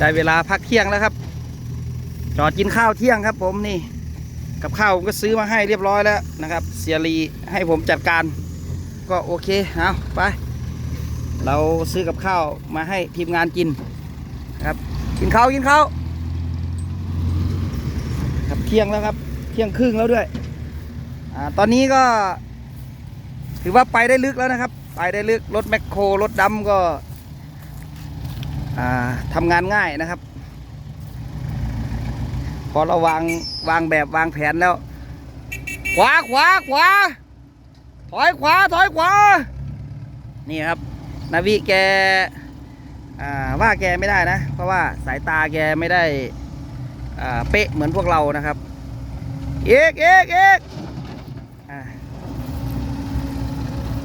ได้เวลาพักเที่ยงแล้วครับ จอดกินข้าวเที่ยงครับ ผมนี่ กับข้าวผมก็ซื้อมาให้เรียบร้อยแล้วนะครับ เสียรีให้ผมจัดการ ก็โอเคเอาไป เราซื้อกับข้าวมาให้ทีมงานกินครับ กินข้าวกินข้าวครับเที่ยงแล้วครับ เที่ยงครึ่งแล้วด้วยอาตอนนี้ก็ ถือว่าไปได้ลึกแล้วนะครับ ไปได้ลึกรถแมคโครรถดำก็ ทำงานง่ายนะครับ พอเราวางวางแบบวางแผนแล้ว ขวาขวาขวาถอยขวาถอยขวา นี่ครับ นาวิแกว่าแกไม่ได้นะ เพราะว่าสายตาแกไม่ได้เป๊ะเหมือนพวกเรานะครับเอกเอกเอก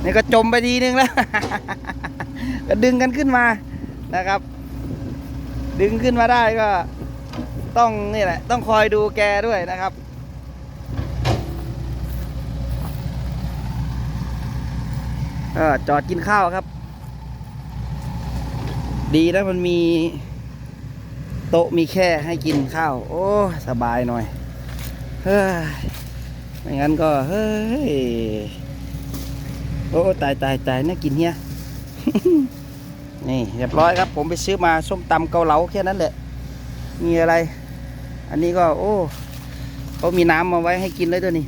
นี่ก็จมไปทีนึงแล้ว ก็ดึงกันขึ้นมานะครับ ดึงขึ้นมาได้ก็ต้องนี่แหละ ต้องคอยดูแกด้วยนะครับอจอดกินข้าวครับ ดีนะมันมี โต๊ะมีแค่ให้กินข้าว โอ้สบายหน่อย เฮ้ยไม่งั้นก็ เฮ้ย โอ้ ตายตายตายน่ากินเฮีย นี่เรียบร้อยครับ ผมไปซื้อมาส้มตำเกาเหลาแค่นั้นแหละ มีอะไร อันนี้ก็ โอ้เขามีน้ำมาไว้ให้กินเลยตัวนี้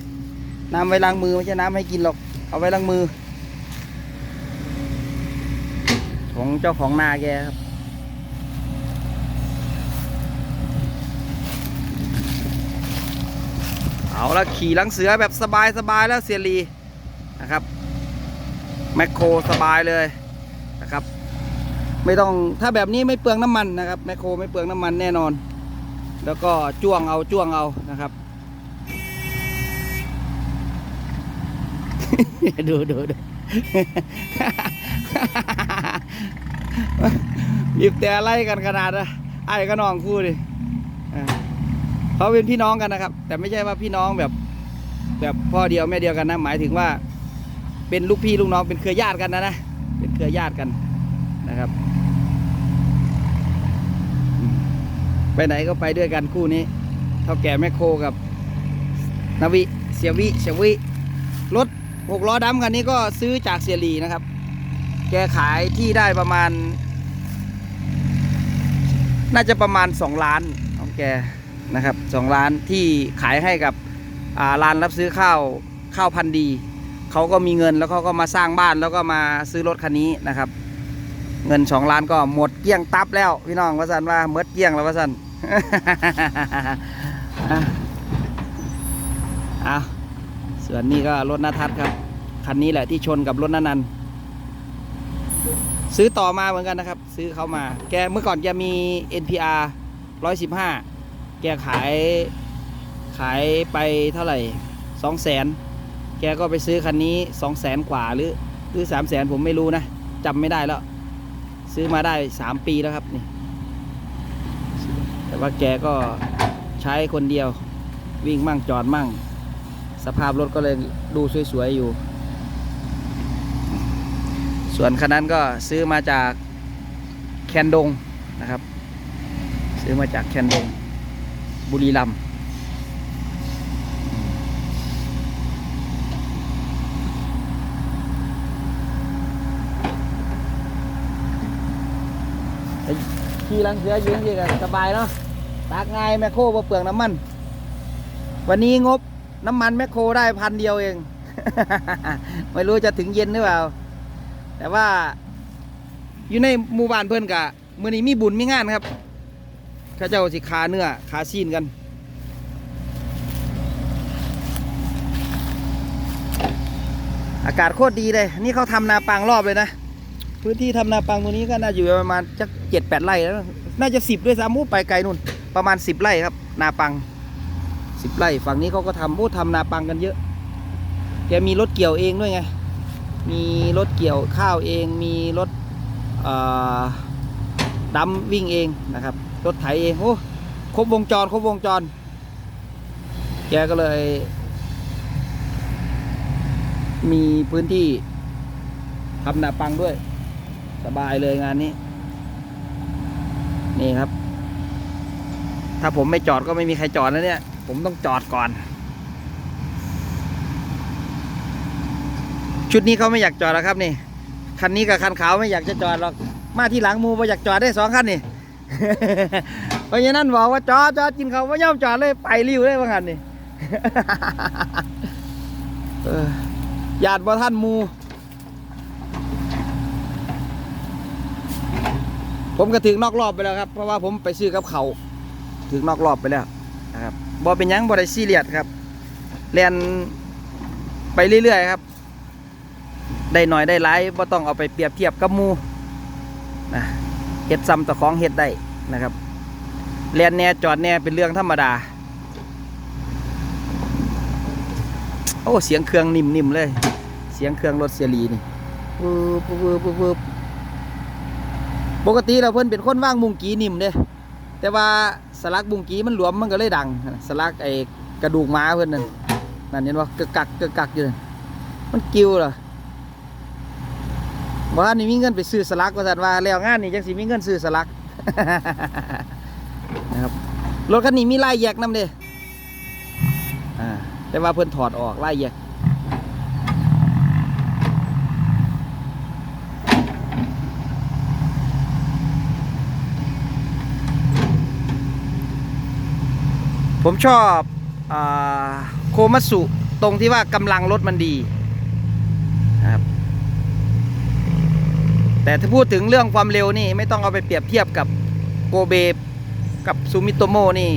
น้ำไว้ล้างมือไม่ใช่น้ำให้กินหรอก เอาไว้ล้างมือ ของเจ้าของนาแกครับเอาละขี่หลังเสือแบบสบายสบายแล้วเสียรีนะครับ แมคโครสบายเลยนะครับ ไม่ต้องถ้าแบบนี้ไม่เปลืองน้ำมันนะครับแมคโครไม่เปลืองน้ำมันแน่นอน แล้วก็จ้วงเอาจ้วงเอานะครับ ดูดูดูบีบแต่ไล่กันขนาดนะไอ้ก็น้องคู่ดิอ่าเขาเป็นพี่น้องกันนะครับ แต่ไม่ใช่ว่าพี่น้องแบบ แบบพ่อเดียวแม่เดียวกันนะ หมายถึงว่า เป็นลูกพี่ลูกน้องเป็นเครือญาติกันนะนะเป็นเครือญาติกันนะครับอืม ไปไหนก็ไปด้วยกันคู่นี้ เท่าแก่แม่โคกับนาวิเสียวิเสียวิรถหกล้อดำคันนี้ก็ซื้อจากเสียรีนะครับ แกขายที่ได้ประมาณ น่าจะประมาณ 2 ล้านของแกนะครับ2ล้านที่ขายให้กับอ่าร้านรับซื้อข้าวข้าวพันธุ์ดีเขาก็มีเงินแล้วเขาก็มาสร้างบ้านแล้วก็มาซื้อรถคันนี้นะครับ เงิน 2 ล้านก็หมดเกลี้ยงตับแล้วพี่น้องว่าสันว่าเมดเกลี้ยงแล้วว่าสัน เอาส่วนนี้ก็รถนาทัศครับ คันนี้แหละที่ชนกับรถนานันซื้อต่อมาเหมือนกันนะครับ ซื้อเขามา แกเมื่อก่อนแกมี NPR 115 แกขายขายไปเท่าไหร่2 0 0 0 0 0แกก็ไปซื้อคันนี้2 0 0 0 0 0กว่าหรือหรือ3 0 0 0 0 0ผมไม่รู้นะจำไม่ได้แล้ว ซื้อมาได้3ปีแล้วครับนี่ แต่ว่าแกก็ใช้คนเดียว วิ่งมั่งจอดมั่ง สภาพรถก็เลยดูสวยๆอยู่ ส่วนคันนั้นก็ซื้อมาจากแคนดงนะครับ ซื้อมาจากแคนดงบุรีรัมย์ ขี่ลังเสือยืนยิงกันสบายเนาะตากง่ายแมคโครบ่เปลืองน้ำมัน วันนี้งบน้ำมันแมคโครได้พันเดียวเอง ไม่รู้จะถึงเย็นหรือเปล่า แต่ว่า อยู่ในหมู่บ้านเพื่อนกะมื่อนี้มีบุญมีงานครับข้าเจ้าสิขาเนื้อขาซีนกันอากาศโคตรดีเลย นี่เขาทำนาปังรอบเลยนะ พื้นที่ทำนาปังตรงนี้ก็น่าอยู่ประมาณจักเจ็ดแปดไร่แล้วน่าจะสิบด้วยซ้ำมูไปไกลนู่น ประมาณสิบไร่ครับ นาปังสิบไร่ฝั่งนี้เขาก็ทำโอ้ทำนาปังกันเยอะ แกมีรถเกี่ยวเองด้วยไง มีรถเกี่ยวข้าวเอง มีรถเอ่อดำวิ่งเองนะครับ รถไถเองโอ้ครบวงจรครบวงจร แกก็เลย มีพื้นที่ทำนาปังด้วย สบายเลยงานนี้ นี่ครับ ถ้าผมไม่จอดก็ไม่มีใครจอดนะเนี่ย ผมต้องจอดก่อน ชุดนี้เขาไม่อยากจอดแล้วครับนี่ คันนี้กับคันขาวไม่อยากจะจอดหรอก มาที่หลังมูไม่อยากจอดได้สองคันนี่ เพราะฉะนั้นบอกว่าจอดจอดกินเขาไม่ยอมจอดเลยไปริ้วเลยว่างันนี่ญาติบ่ท่านมู ผมก็ถึงนอกรอบไปแล้วครับ เพราะว่าผมไปซื้อกับเขาถึงนอกรอบไปแล้วนะครับบอเป็นยังบอได้ซีเรียสครับเรียนไปเรื่อยๆครับ ได้หน่อยได้หลายบ่ต้องเอาไปเปรียบเทียบกับมูนะเฮ็ดซ้ำต่อของเฮ็ดได้นะครับเรียนแน่จอดแน่เป็นเรื่องธรรมดา โอ้เสียงเครื่องนิ่มๆเลย เสียงเครื่องรถเสียรีนี่วืบวืบวืบวืบ ปกติเราเพิ่นเป็นคนว่างมุงกีนิ่มเด้แต่ว่าสลักบุงกีมันหลวมมันก็เลยดัง สลักไอ้กระดูกม้าเพิ่อนนั่นนั่นเห็นว่ากึกกักกึกกักอยู่นั่นมันกิ้วเหรอว่านี่มีเงินไปซื้อสลักว่าสันว่าแล้วงานนี่จังสิมีเงินซื้อสลักนะครับรถคันนี้มีลายแยกน้ำเด้อ่าแต่ว่าเพิ่อนถอดออกลายแยก ผมชอบอโคมัตสุตรงที่ว่ากำลังรถมันดีนะครับแต่ถ้าพูดถึงเรื่องความเร็วนี่ไม่ต้องเอาไปเปรียบเทียบกับโกเบกับซูมิโตโมนี่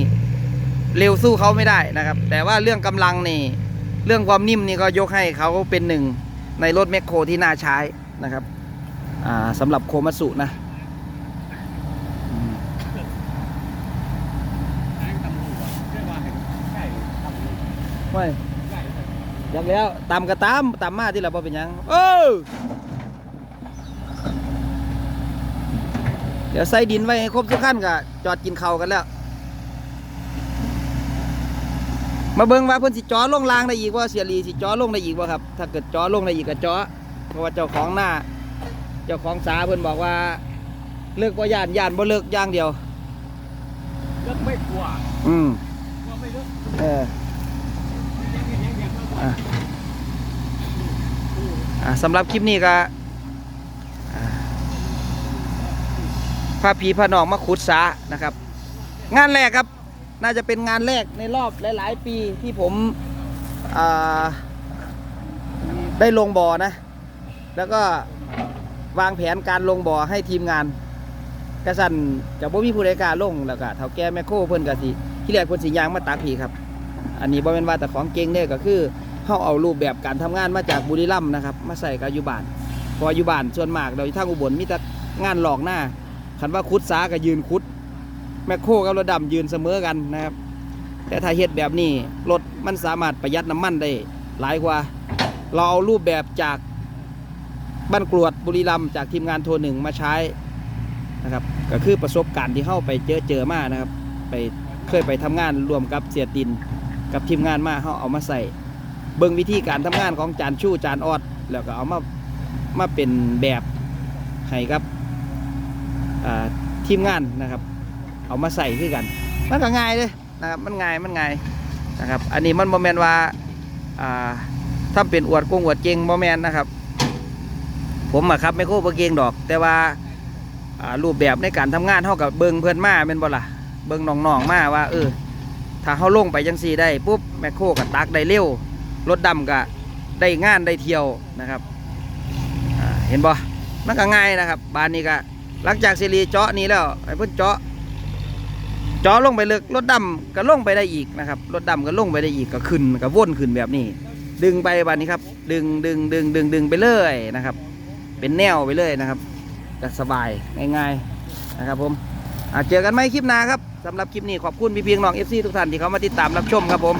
เร็วสู้เขาไม่ได้นะครับ แต่ว่าเรื่องกำลังนี่เรื่องความนิ่มนี่ก็ยกให้เขาเป็นหนึ่งในรถแมคโครที่น่าใช้นะครับสำหรับโคมัตสุนะอืม ไม่อยากแล้วตามกระตามตามมาที่เราบ่เป็นหยังเออเดี๋ยวใส่ดินไว้ให้ครบทุกขั้นก็จอดกินข้าวกันแล้ว มาเบิ่งว่าเพิ่นสิจอลงรางได้อีกว่าเสียรีสิจอลงได้อีกว่าครับ ถ้าเกิดจอลงได้อีกก็จอเพราะว่าเจ้าของหน้า เจ้าของสาเพิ่นบอกว่าเลิกบ่ย่านย่านบ่เลิกอย่างเดียวเลิกไม่กลัวอืมกลัวไม่เลิกเออ ยังยังยังยังมากกว่า อะอะ สำหรับคลิปนี้ก็อ่าพาผีพาน้องมาขุดสานะครับ งานแรกครับน่าจะเป็นงานแรกในรอบหลาย ๆ ปีที่ผมได้ลงบ่อนะ แล้วก็วางแผนการลงบ่อให้ทีมงานกระสันจะบ่มีผู้ใดกล้าลงแล้วก็เท่าแก่แม่โคเพิ่นก็สิที่แรกเพิ่นสิยางมาตักผีครับ อันนี้บ่แม่นว่าแต่ของเก่งเด้ก็คือ เฮาเอารูปแบบการทำงานมาจากบุรีรัมย์นะครับ มาใส่กับยูบานเพราะว่าอยูบานส่วนมากเราอยู่ทางอุบลมีแต่งานหลอกหน้าคันว่าคุดสาก็ยืนคุด แมคโครกับรถดำยืนเสมอกันนะครับ แต่ถ้าเฮ็ดแบบนี้รถมันสามารถประหยัดน้ำมันได้หลายกว่า เราเอารูปแบบจากบ้านกรวดบุรีรัมย์จากทีมงานโทรหนึ่งมาใช้นะครับก็คือประสบการณ์ที่เข้าไปเจอเจอมานะครับ ไปเคยไปทำงานรวมกับเสียตินกับทีมงานมาเขาเอามาใส่ เบิ่งวิธีการทำงานของจานชู่จานออด แล้วก็เอามามาเป็นแบบให้กับทีมงานนะครับ เอามาใส่คือกัน มันก็ง่ายเลยนะครับมันง่ายมันง่ายนะครับ อันนี้มันโมเมนว่าอ่าถ้าเป็นอวดกงอวดเก่งโมเมนนะครับ ผมอะครับไม่โค้บ่เก่งดอก แต่ว่ารูปแบบในการทำงานเท่ากับเบิงเพื่อนมาเป็นบ่ล่ะเบิงน้องๆมาว่าเออถ้าเขาลงไปจังซี่ได้ปุ๊บแมคโครกับตักได้เร็ว รถดำก็ได้งานได้เที่ยวนะครับเห็นบ่มันก็ง่ายนะครับบานนี้ก็หลังจากซีรีเจาะนี้แล้วไอ้เพิ่นเจาะเจาะลงไปลึกรถดำก็ลงไปได้อีกนะครับรถดำก็ลงไปได้อีกก็ขึ้นก็วนขึ้นแบบนี้ ดึงไปบานนี้ครับ ดึงดึงดึงดึงดึงไปเรื่อยนะครับ เป็นแนวไปเลยนะครับก็สบายง่ายๆนะครับผมเจอกันไหมคลิปหน้าครับสำหรับคลิปนี้ขอบคุณพี่เพียงน้องเอฟซีทุกท่านที่เขามาติดตามรับชมครับผม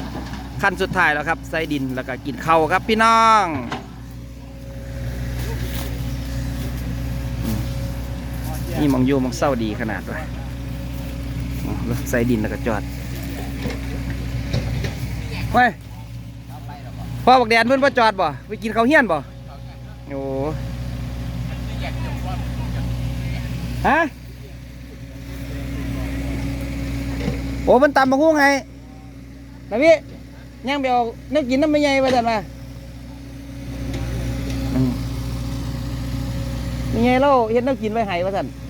ขั้นสุดท้ายแล้วครับใส่ดินแล้วก็กินเข้าครับพี่น้องนี่มองอยู่มองเศร้าดีขนาดเลยใส่ดินแล้วก็จอดเฮ้ยพ่อบอกแดนเพื่อนว่าจอดบ่ไปกินข้าวเฮี้ยนบ่โอ้ฮะโอ้มันตำบักหุ่งให้นะพี่ ย่างไปเอาเนื้อกินน้ำไม่ใหญ่ไปสั่นมาอืมไม่ใหญ่เราเห็นเนื้อกินไว้ให้ว่าสั่นอืม